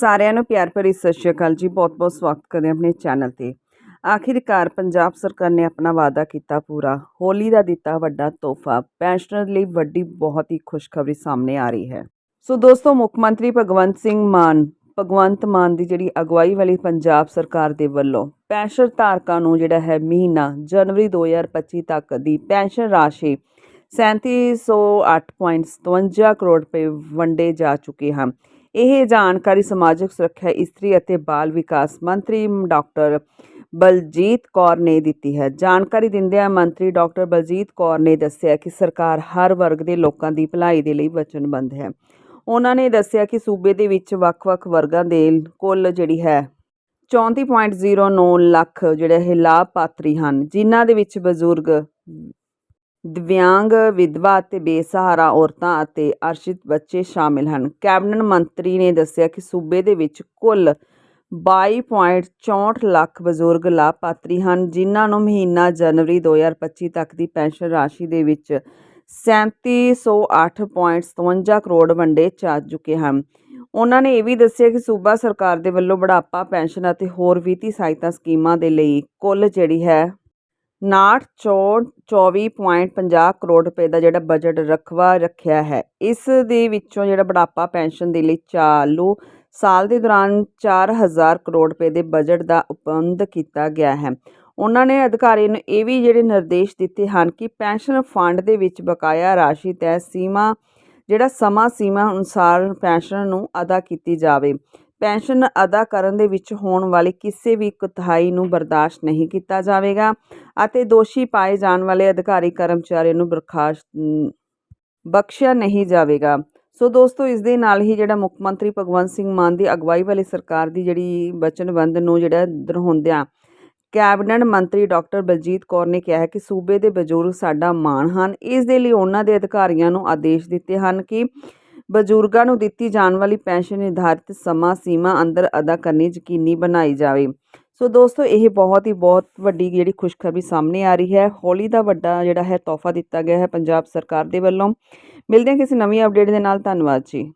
ਸਾਰਿਆਂ ਨੂੰ ਪਿਆਰ ਭਰੀ ਸਤਿ ਸ਼੍ਰੀ ਅਕਾਲ ਜੀ। ਬਹੁਤ-ਬਹੁਤ ਸਵਾਗਤ ਕਰਦੇ ਆਪਣੇ ਚੈਨਲ ਤੇ। ਆਖਿਰਕਾਰ ਪੰਜਾਬ ਸਰਕਾਰ ਨੇ ਆਪਣਾ ਵਾਅਦਾ ਕੀਤਾ ਪੂਰਾ। ਹੋਲੀ ਦਾ ਦਿੱਤਾ ਵੱਡਾ ਤੋਹਫਾ। ਪੈਨਸ਼ਨਰ ਲਈ ਵੱਡੀ ਬਹੁਤ ਹੀ ਖੁਸ਼ਖਬਰੀ ਸਾਹਮਣੇ ਆ ਰਹੀ ਹੈ। ਸੋ ਦੋਸਤੋ, ਮੁੱਖ ਮੰਤਰੀ ਭਗਵੰਤ ਸਿੰਘ ਮਾਨ, ਭਗਵੰਤ ਮਾਨ ਦੀ ਜਿਹੜੀ ਅਗਵਾਈ ਵਾਲੀ ਪੰਜਾਬ ਸਰਕਾਰ ਦੇ ਵੱਲੋਂ ਪੈਨਸ਼ਨ ਧਾਰਕਾਂ ਨੂੰ ਜਿਹੜਾ ਹੈ ਮਹੀਨਾ ਜਨਵਰੀ 2025 ਤੱਕ ਦੀ ਪੈਨਸ਼ਨ ਰਾਸ਼ੀ 3708.57 ਕਰੋੜ ਰੁਪਏ ਵੰਡੇ ਜਾ ਚੁੱਕੇ ਹਨ। ਇਹ ਜਾਣਕਾਰੀ ਸਮਾਜਿਕ ਸੁਰੱਖਿਆ, ਇਸਤਰੀ ਅਤੇ ਬਾਲ ਵਿਕਾਸ ਮੰਤਰੀ ਡਾਕਟਰ ਬਲਜੀਤ ਕੌਰ ਨੇ ਦਿੱਤੀ ਹੈ। ਜਾਣਕਾਰੀ ਦਿੰਦਿਆਂ ਮੰਤਰੀ ਡਾਕਟਰ ਬਲਜੀਤ ਕੌਰ ਨੇ ਦੱਸਿਆ ਕਿ ਸਰਕਾਰ ਹਰ ਵਰਗ ਦੇ ਲੋਕਾਂ ਦੀ ਭਲਾਈ ਦੇ ਲਈ ਵਚਨਬੱਧ ਹੈ। ਉਹਨਾਂ ਨੇ ਦੱਸਿਆ ਕਿ ਸੂਬੇ ਦੇ ਵਿੱਚ ਵੱਖ-ਵੱਖ ਵਰਗਾਂ ਦੇ ਕੁੱਲ ਜਿਹੜੀ ਹੈ 34.09 ਲੱਖ ਜਿਹੜੇ ਇਹ ਲਾਭਪਾਤਰੀ ਹਨ, ਜਿਨ੍ਹਾਂ ਦੇ ਵਿੱਚ ਬਜ਼ੁਰਗ ਦਿਵਿਆਂਗ ਵਿਧਵਾ ਅਤੇ ਬੇਸਹਾਰਾ ਔਰਤਾਂ ਅਤੇ ਅਰਸ਼ਿਤ ਬੱਚੇ ਸ਼ਾਮਿਲ ਹਨ। ਕੈਬਨਿਟ ਮੰਤਰੀ ਨੇ ਦੱਸਿਆ ਕਿ ਸੂਬੇ ਦੇ ਵਿੱਚ ਕੁੱਲ 22.64 ਲੱਖ ਬਜ਼ੁਰਗ ਲਾਭਪਾਤਰੀ ਹਨ, ਜਿਨ੍ਹਾਂ ਨੂੰ ਮਹੀਨਾ ਜਨਵਰੀ 2025 ਤੱਕ ਦੀ ਪੈਨਸ਼ਨ ਰਾਸ਼ੀ ਦੇ ਵਿੱਚ 3708.57 ਕਰੋੜ ਵੰਡੇ ਜਾ ਚੁੱਕੇ ਹਨ। ਉਹਨਾਂ ਨੇ ਇਹ ਵੀ ਦੱਸਿਆ ਕਿ ਸੂਬਾ ਸਰਕਾਰ ਦੇ ਵੱਲੋਂ ਬੁਢਾਪਾ ਪੈਨਸ਼ਨ ਅਤੇ ਹੋਰ ਵਿੱਤੀ ਸਹਾਇਤਾ ਸਕੀਮਾਂ ਦੇ ਲਈ ਕੁੱਲ ਜਿਹੜੀ ਹੈ 6424.50 ਕਰੋੜ ਰੁਪਏ ਦਾ ਜਿਹੜਾ ਬਜਟ ਰਖਵਾ ਰੱਖਿਆ ਹੈ, ਇਸ ਦੇ ਵਿੱਚੋਂ ਜਿਹੜਾ ਬੁਢਾਪਾ ਪੈਨਸ਼ਨ ਦੇ ਲਈ ਚਾਲੂ ਸਾਲ ਦੇ ਦੌਰਾਨ 4000 ਕਰੋੜ ਰੁਪਏ ਦੇ ਬਜਟ ਦਾ ਉਪਬੰਧ ਕੀਤਾ ਗਿਆ ਹੈ। ਉਹਨਾਂ ਨੇ ਅਧਿਕਾਰੀ ਨੂੰ ਇਹ ਵੀ ਜਿਹੜੇ ਨਿਰਦੇਸ਼ ਦਿੱਤੇ ਹਨ ਕਿ ਪੈਨਸ਼ਨ ਫੰਡ ਦੇ ਵਿੱਚ ਬਕਾਇਆ ਰਾਸ਼ੀ ਤੈਅ ਸੀਮਾ, ਜਿਹੜਾ ਸਮਾਂ ਸੀਮਾ ਅਨੁਸਾਰ ਪੈਨਸ਼ਨ ਨੂੰ ਅਦਾ ਕੀਤੀ ਜਾਵੇ। ਪੈਨਸ਼ਨ ਅਦਾ ਕਰਨ ਦੇ ਵਿੱਚ ਹੋਣ ਵਾਲੀ ਕਿਸੇ ਵੀ ਕੁਤਾਹੀ ਨੂੰ ਬਰਦਾਸ਼ਤ ਨਹੀਂ ਕੀਤਾ ਜਾਵੇਗਾ ਅਤੇ ਦੋਸ਼ੀ ਪਾਏ ਜਾਣ ਵਾਲੇ ਅਧਿਕਾਰੀ ਕਰਮਚਾਰੀਆਂ ਨੂੰ ਬਰਖਾਸਤ ਬਖਸ਼ਿਆ ਨਹੀਂ ਜਾਵੇਗਾ। ਸੋ ਦੋਸਤੋ, ਇਸ ਦੇ ਨਾਲ ਹੀ ਜਿਹੜਾ ਮੁੱਖ ਮੰਤਰੀ ਭਗਵੰਤ ਸਿੰਘ ਮਾਨ ਦੀ ਅਗਵਾਈ ਵਾਲੀ ਸਰਕਾਰ ਦੀ ਜਿਹੜੀ ਵਚਨਬੰਧ ਨੂੰ ਜਿਹੜਾ ਦਰਸਾਉਂਦਿਆਂ ਕੈਬਨਿਟ ਮੰਤਰੀ ਡਾਕਟਰ ਬਲਜੀਤ ਕੌਰ ਨੇ ਕਿਹਾ ਹੈ ਕਿ ਸੂਬੇ ਦੇ ਬਜ਼ੁਰਗ ਸਾਡਾ ਮਾਣ ਹਨ। ਇਸ ਦੇ ਲਈ ਉਹਨਾਂ ਦੇ ਅਧਿਕਾਰੀਆਂ ਨੂੰ ਆਦੇਸ਼ ਦਿੱਤੇ ਹਨ ਕਿ ਬਜ਼ੁਰਗਾਂ ਨੂੰ ਦਿੱਤੀ ਜਾਣ ਵਾਲੀ ਪੈਨਸ਼ਨ ਨਿਰਧਾਰਿਤ ਸਮਾਂ ਸੀਮਾ ਅੰਦਰ ਅਦਾ ਕਰਨੀ ਯਕੀਨੀ ਬਣਾਈ ਜਾਵੇ। ਸੋ ਦੋਸਤੋ, ਇਹ ਬਹੁਤ ਹੀ ਬਹੁਤ ਵੱਡੀ ਜਿਹੜੀ ਖੁਸ਼ਖਬਰੀ ਸਾਹਮਣੇ ਆ ਰਹੀ ਹੈ। ਹੋਲੀ ਦਾ ਵੱਡਾ ਜਿਹੜਾ ਹੈ ਤੋਹਫਾ ਦਿੱਤਾ ਗਿਆ ਹੈ ਪੰਜਾਬ ਸਰਕਾਰ ਦੇ ਵੱਲੋਂ। ਮਿਲਦੇ ਹਾਂ ਕਿਸੇ ਨਵੀਂ ਅਪਡੇਟ ਦੇ ਨਾਲ। ਧੰਨਵਾਦ ਜੀ।